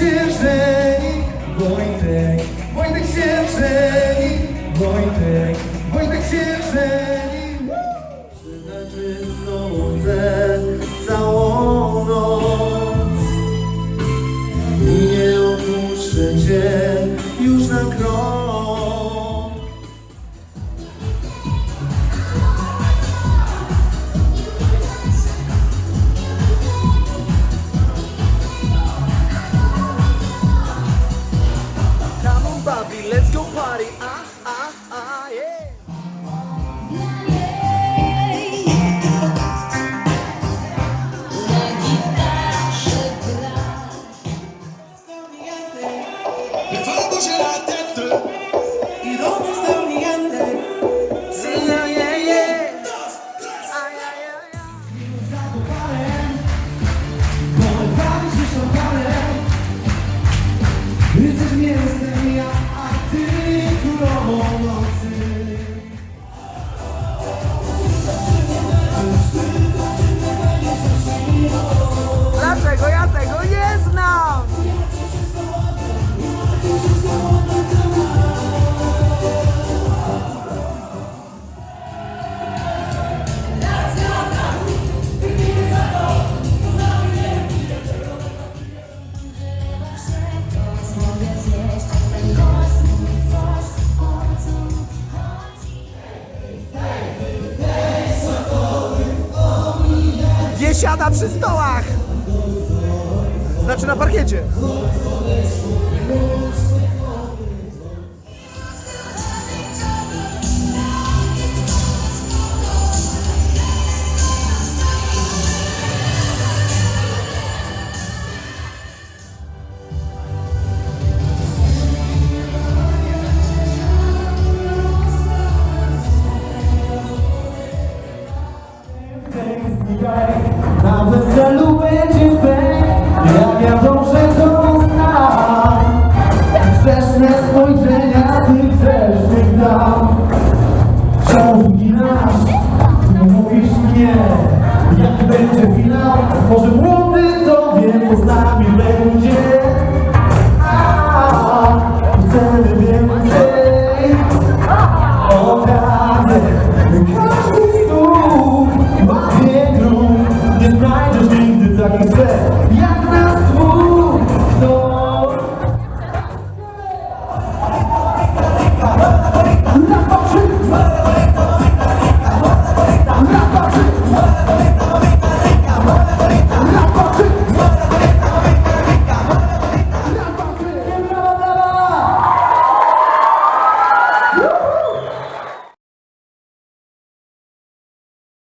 się żeni, Wojtek, Wojtek się żeni, Wojtek, Wojtek się żeni. Przynajmniej słońce całą noc. I nie opuszczę cię już na krok. Siada przy stołach! Znaczy na parkiecie. Spojrzenia tych grzesznych dam. Czemu wyginasz? Ty mówisz nie. Jak będzie finał? Może młody to wie, co